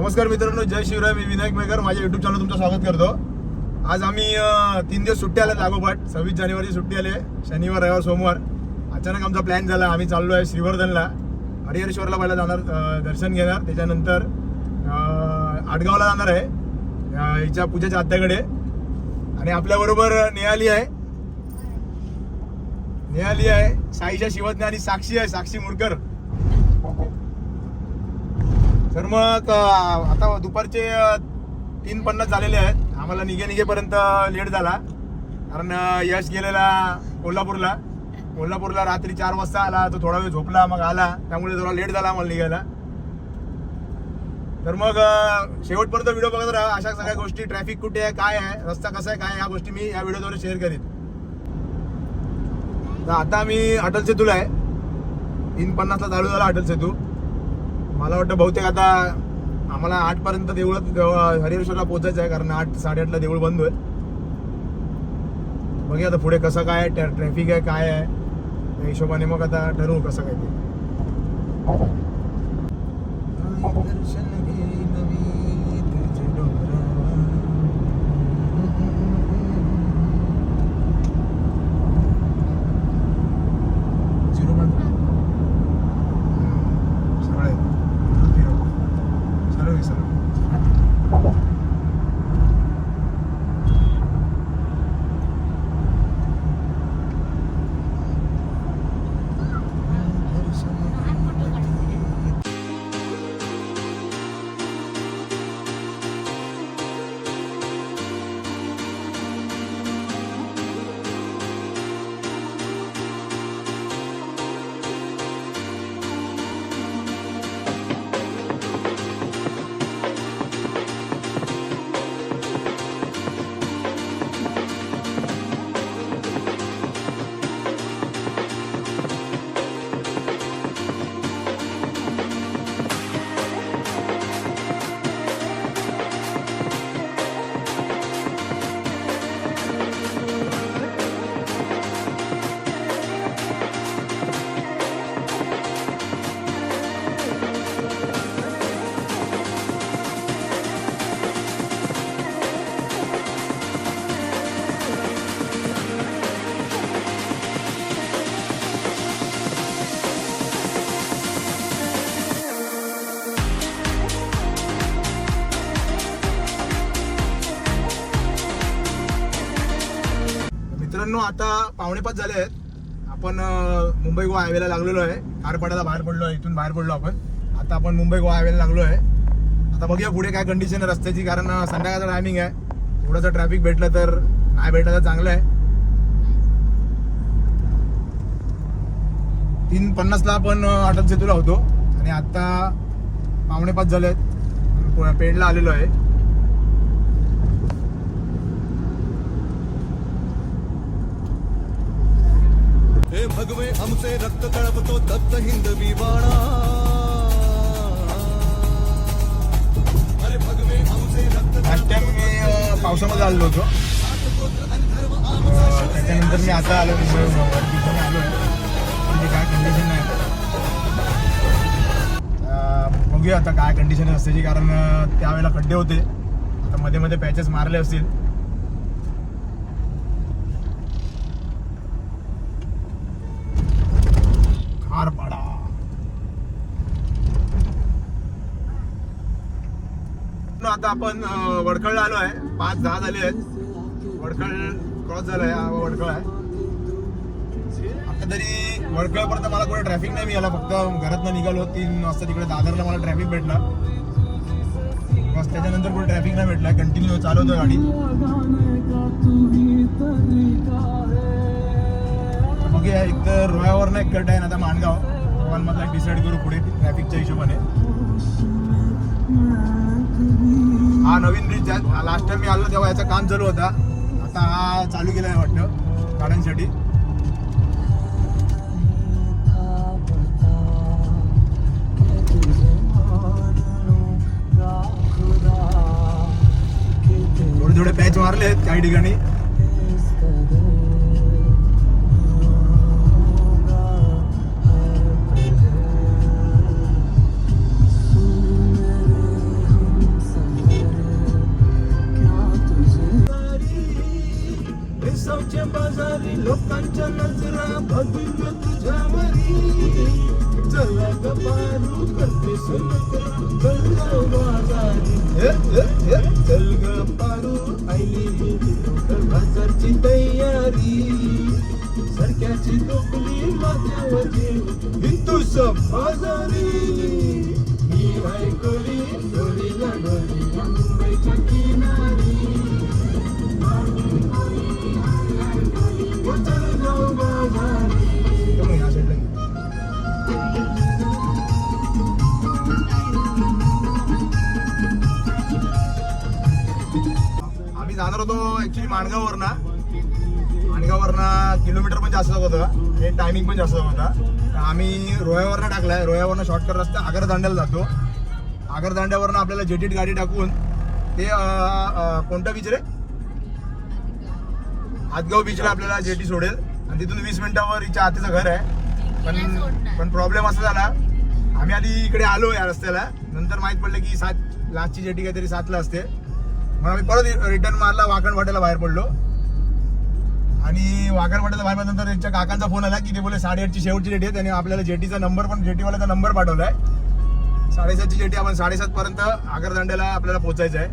नमस्कार मित्रांनो जय शिवराय मी विनायक मेकर माझ्या युट्यूब चॅनल तुमचं स्वागत करतो. आज आम्ही तीन दिवस सुट्टी आल्या लागोपाठ. सव्वीस जानेवारी सुट्टी आली आहे. शनिवार रविवार सोमवार. अचानक आमचा प्लॅन झाला. आम्ही चाललो आहे श्रीवर्धनला. हरिहरेश्वरला पहिला जाणार दर्शन घेणार. त्याच्यानंतर आडगावला जाणार आहे. हिच्या पूजेच्या आत्याकडे. आणि आपल्याबरोबर निहाली आहे. निहाली आहे. साईच्या शिवज्ञ आणि साक्षी आहे साक्षी मुरकर. तर मग आता दुपारचे तीन पन्नास झालेले आहेत. आम्हाला निघे निघेपर्यंत लेट झाला. कारण यश गेलेला कोल्हापूरला. कोल्हापूरला रात्री चार वाजता आला तो थोडा वेळ झोपला मग आला. त्यामुळे थोडा लेट झाला आम्हाला निघायला. तर मग शेवटपर्यंत व्हिडिओ बघत राहा. अशा सगळ्या गोष्टी ट्रॅफिक कुठे आहे काय आहे रस्ता कसा आहे काय ह्या गोष्टी मी या व्हिडिओद्वारे शेअर करीन. तर आता मी अटल सेतूला आहे. तीन पन्नासला चालू झाला अटल सेतू. मला वाटतं बहुतेक आता आम्हाला आठपर्यंत देऊळात देव- हरिहरेश्वरला पोहोचायचं आहे कारण आठ साडेआठला देऊळ बंद होईल. बघूया आता पुढे कसं काय ट्रॅफिक आहे काय आहे. त्या हिशोबाने मग आता ठरवू कसं काय ते. आता पावणेपाच झाले आहेत. आपण मुंबई गोवा हायवेला लागलेलो आहे. खारपाड्याला बाहेर पडलो आहे. इथून बाहेर पडलो आपण. आता आपण मुंबई गोवा हायवेला लागलो आहे. आता बघूया पुढे काय कंडिशन आहे रस्त्याची कारण संध्याकाळचं संध्याकाळचा टायमिंग आहे. थोडंसं ट्रॅफिक भेटलं तर नाही भेटलं तर चांगलं आहे. तीन पन्नासला आपण अटक सेतूला होतो. आणि आत्ता पावणेपाच झाले आहेत. पेडला आलेलो आहे. हे भगवे हमसे रक्त तळपतो दत्त हिंदवी बाणा अरे भगवे हमसे रक्त मी पावसामध्ये आलेलो होतो. त्याच्यानंतर मी आता आलो तिथून आलो म्हणजे काय कंडिशन आहे अं, बघूया आता काय कंडिशन आहे रस्त्याची. कारण त्यावेळेला खड्डे होते. आता मध्ये मध्ये पॅचेस मारले असतील खारपाडा आता आपण अं, वडखळला आलो आहे. पाच दहा झाले आहेत. वडखळ क्रॉस झालाय हा वडखळ आहे. आता तरी वडखळपर्यंत मला कुठे ट्रॅफिक नाही मिळाला. फक्त घरात निघालो तीन वाजता तिकडे दादरला मला ट्रॅफिक भेटला. बस त्याच्यानंतर कुठे ट्रॅफिक नाही भेटला. कंटिन्यू चालवतो गाडी. बघूया एक तर रोयावर एक कट आहे ना आता माणगाव. मधला डिसाईड करू पुढे ट्रॅफिकच्या हिशोबाने. हा नवीन ब्रिज आहे. लास्ट टाइम मी आलो तेव्हा याचं काम चालू होता. आता हा चालू केला आहे वाटतं गाड्यांसाठी. थोडे थोडे पॅच मारले आहेत काही ठिकाणी. माणगाववरनं माणगाववरनं किलोमीटर पण जास्त होतं. हे टायमिंग पण जास्त होता. तर आम्ही रोयावरनं टाकलाय. रोयावरनं शॉर्टकट रस्ता आगरदांड्याला जातो. आगरदांड्यावरनं आपल्याला जेटीत गाडी टाकून ते कोणता बीच रे? हातगाव बीचला आपल्याला जेटी सोडेल. आणि तिथून वीस मिनिटावर हिच्या आतीचं घर आहे. पण पण प्रॉब्लेम असा झाला. आम्ही आधी इकडे आलो या रस्त्याला. नंतर माहीत पडलं की सात लास्टची जेटी काहीतरी सातला असते. मग आम्ही परत रिटर्न मारला वाकण वाट्याला बाहेर पडलो. आणि वाकण बाहेर पडल्यानंतर त्यांच्या काकांचा फोन आला की ते बोले साडेआठची शेवटची डेट आहे. त्याने आपल्याला जेटीचा नंबर पण जेटीवाल्याचा नंबर पाठवलाय. साडेसातची जेटी आपण साडेसात पर्यंत आगरदांड्याला आपल्याला पोहोचायचं आहे.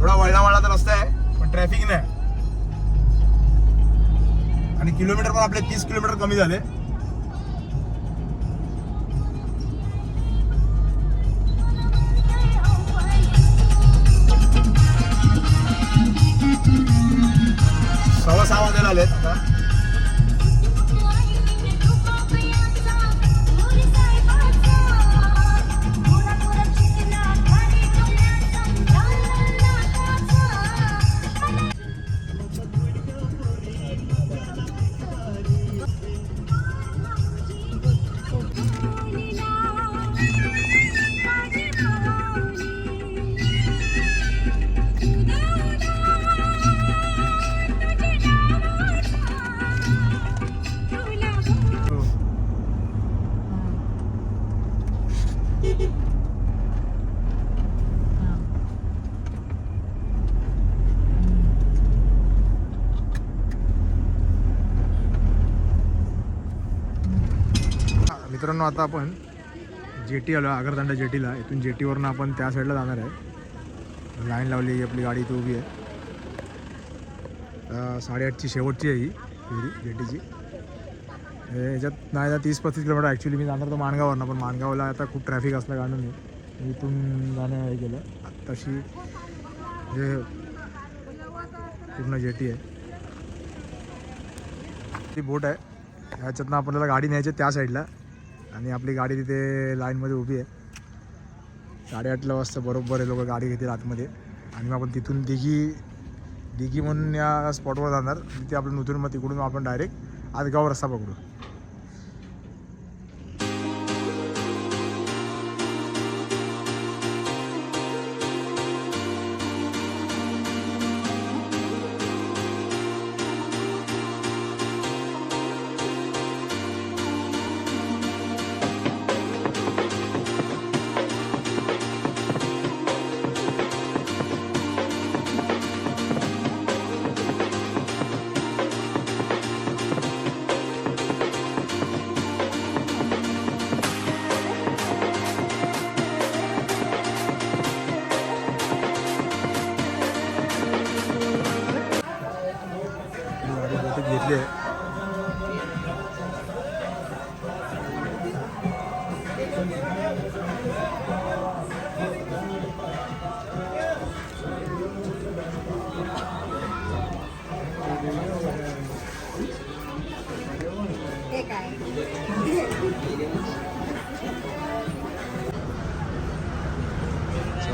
थोडा वळणावळाचा रस्ता आहे पण ट्रॅफिक नाही. आणि किलोमीटर पण आपले तीस किलोमीटर कमी झाले. आलेत. मित्रांनो आता आपण जेटी आलो आगरदांडा जेटीला. इथून जेटीवरनं आपण त्या साईडला जाणार आहे. लाईन लावली आहे आपली गाडी इथे उभी आहे. साडेआठची शेवटची आहे ही फेरी जेटीची. याच्यात नाही तर तीस पस्तीस किलोमीटर ॲक्च्युली मी जाणार तर माणगाववरनं पण माणगावला आता खूप ट्रॅफिक असल्या कारणाने मी. इथून जाणं हे केलं. तशी जे पूर्ण जेटी आहे. ती बोट आहे. ह्याच्यातनं आपल्याला गाडी न्यायची त्या साईडला आणि आपली गाडी तिथे लाईनमध्ये उभी आहे. साडेआठला वाजता बरोबर आहे लोक गाडी घेतील आतमध्ये. आणि मग आपण तिथून दिघी दिघी म्हणून या स्पॉटवर जाणार. तिथे आपण उतरून मग तिकडून आपण डायरेक्ट आजगाव रस्ता पकडू.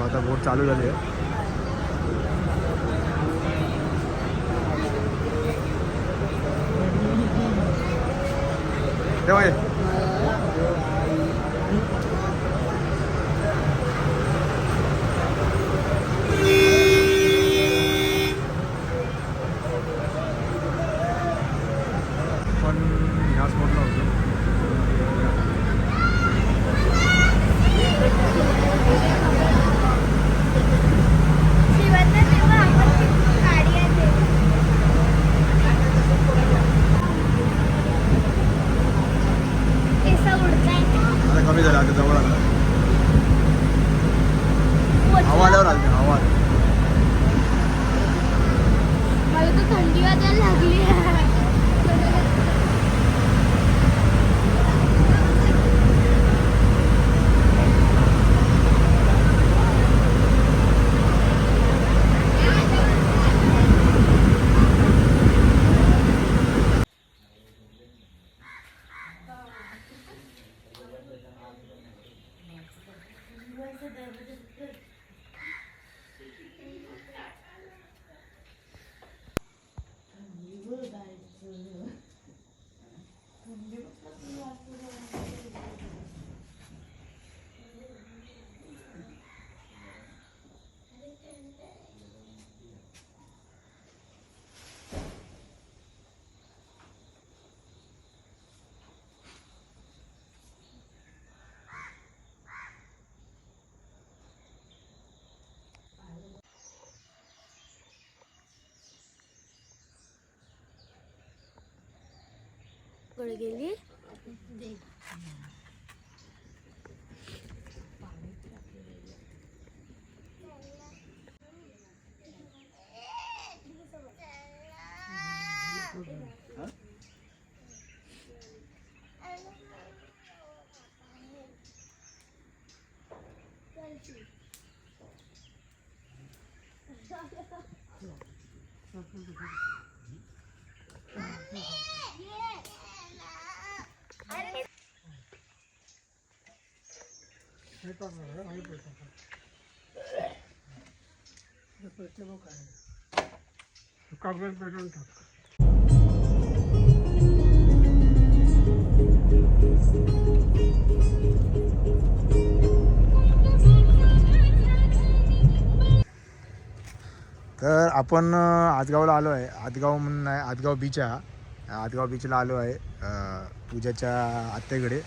आता बोट चालू झाली आहे तेव्हा गेली तर आपण आजगावला आलो आहे. आजगाव म्हणून आहे आजगाव बीच आहे हा. आजगाव बीचला आलो आहे पूजाच्या आत्याकडे.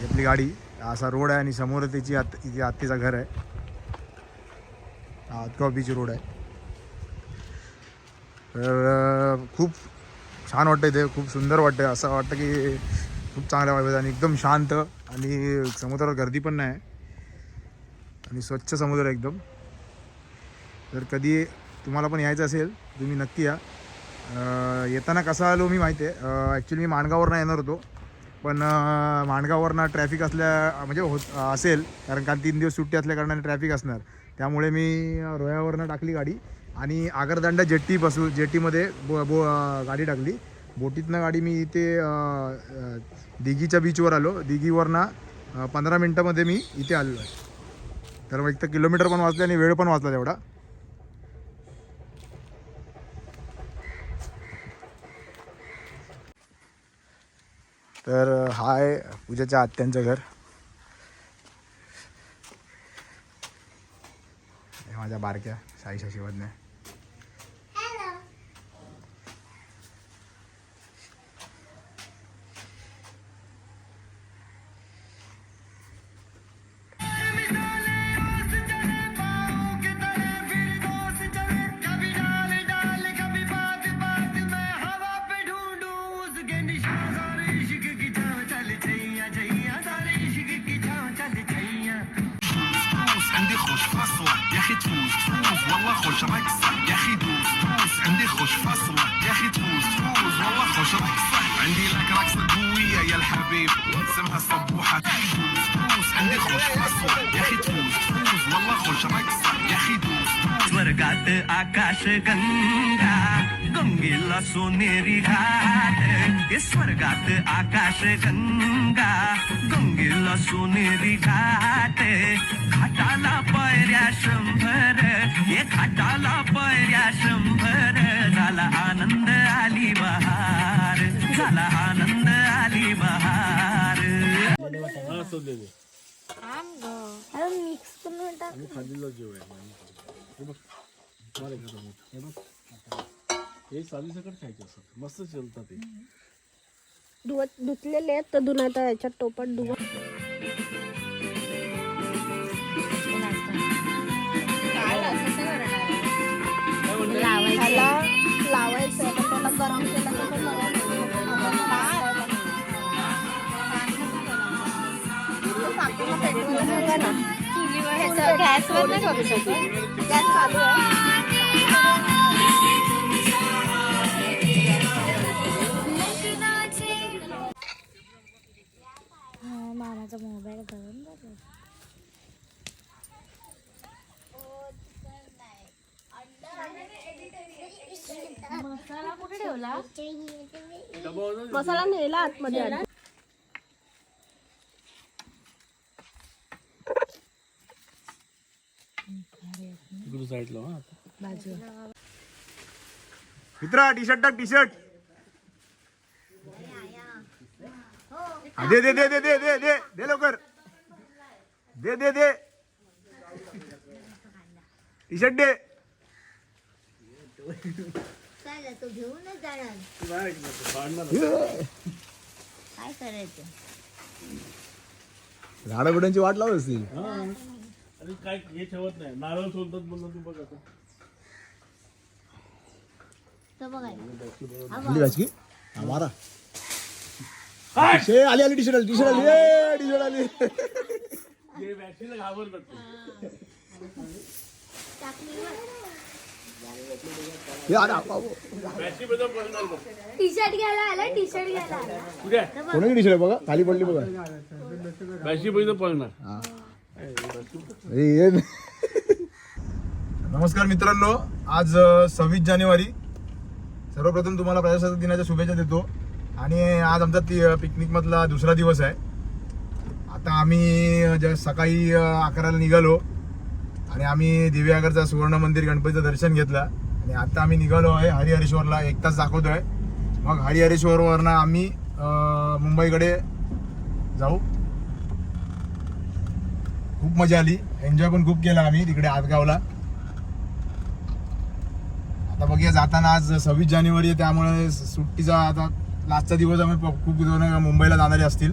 आपली गाडी. असा रोड आहे आणि समोर त्याची आत तिची आत्तीचं घर आहे. हा बीच रोड आहे. तर खूप छान वाटतं इथे. खूप सुंदर वाटतं. असं वाटतं की खूप चांगल्या वाटत आणि एकदम शांत आणि समुद्रावर गर्दी पण नाही. आणि स्वच्छ समुद्र आहे एकदम. जर कधी तुम्हाला पण यायचं असेल तुम्ही नक्की या. येताना कसा आलो मी माहिती आहे. ॲक्च्युली मी माणगाववरनं येणार होतो. पण माणगाववरनं ट्रॅफिक असल्या म्हणजे होत असेल कारण काल तीन दिवस सुट्टी असल्या कारणाने ट्रॅफिक असणार. त्यामुळे मी रोयावरनं रोह्यावरनं टाकली गाडी आणि आगरदांडा जेट्टीपासून जेट्टीमध्ये बो बो गाडी टाकली. बोटीतनं गाडी मी इथे दिघीच्या बीचवर आलो. दिघीवरनं पंधरा मिनटामध्ये मी इथे आलेलो आहे. तर मग एक तर किलोमीटर पण वाचले आणि वेळ पण वाचला तेवढा. तर हा आहे पूजाच्या आत्यांचं घर. हे माझ्या बारक्या साईशा शशिवदने السيف سمها الصبوحة دوس دوس عندك خوش مصوح يا أخي تفوز تفوز والله خوش رقصة يا أخي دوس دوس ورقعت أكاش قندا गंगेला सोनेरी घाट हे स्वर्गात आकाश गंगा. गंगेला सोनेरी घाट घाटाला पायऱ्या शंभर हे घाटाला पायऱ्या शंभर. झाला आनंद आली बहार झाला आनंद आली बहार. मिक्स करून टाक हे साली सकट खायचे असतात मस्त चलतात ते. धुवत धुतलेले आहेत तर आता याच्यात टोपट धुवत ह्याला लावायचं. आहे, पण त्याला गरम केलं तर तो होईल. तो कापून नका ना. गॅस चालू आहे. मसाला नेला आतमध्ये आधी. आता. मित्रा टी शर्ट टाक टी शर्ट दे दे दे दे दे दे दे दे लवकर. दे दे दे. टी शर्ट दे. काय बिडांची वाट लावत असतील. अरे काय हे ठेवत नाही. नारळ सोडतात म्हणलं तू बघा शे, आली आली टी शर्ट आली. टी शर्ट आली ए, आली टी शर्ट घ्यायला आला टी शर्ट घ्यायला आला. कुठे? कोणाची टी शर्ट बघा? खाली पडली बघा. वॅक्सिनबद्दल पळणार. अरे, ये न. नमस्कार मित्रांनो आज सव्वीस जानेवारी. सर्वप्रथम तुम्हाला प्रजासत्ताक दिनाच्या शुभेच्छा देतो. आणि आज आमचा ती पिकनिक मधला दुसरा दिवस आहे. आता आम्ही अ, सकाळी अ, अकराला निघालो. आणि आम्ही दिव्यागरचा सुवर्ण मंदिर गणपतीचं दर्शन घेतलं. आणि आता आम्ही निघालो आहे हरिहरेश्वरला एक तास दाखवतोय. मग हरिहरेश्वरवरनं आम्ही मुंबईकडे जाऊ. खूप मजा आली. एन्जॉय पण खूप केला आम्ही तिकडे आतगावला आता बघूया जाताना आज सव्वीस जानेवारी आहे त्यामुळे सुट्टीचा आता लास्टचा दिवस आम्ही खूप जण मुंबईला जाणारे असतील.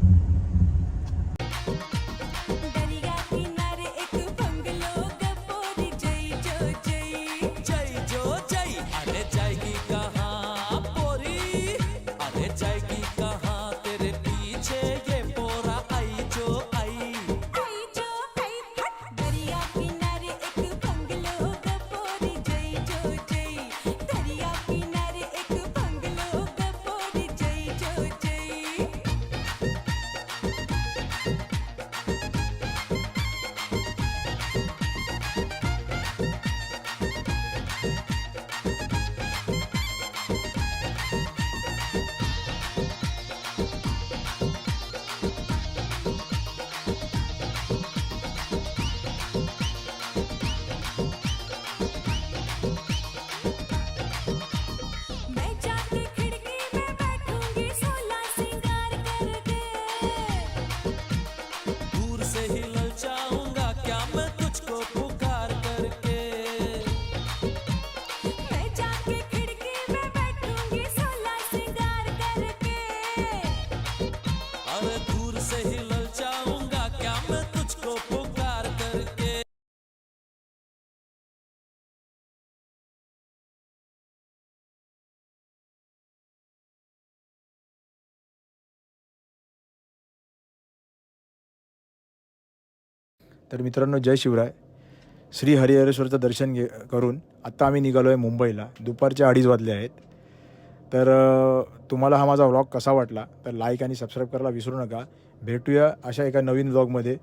तर मित्रांनो जय शिवराय. श्री हरिहरेश्वरचं दर्शन घे करून आत्ता आम्ही निघालो आहे मुंबईला. दुपारचे अडीच वाजले आहेत. तर तुम्हाला हा माझा व्लॉग कसा वाटला? तर लाईक आणि सबस्क्राईब करायला विसरू नका. भेटूया अशा एका नवीन व्लॉगमध्ये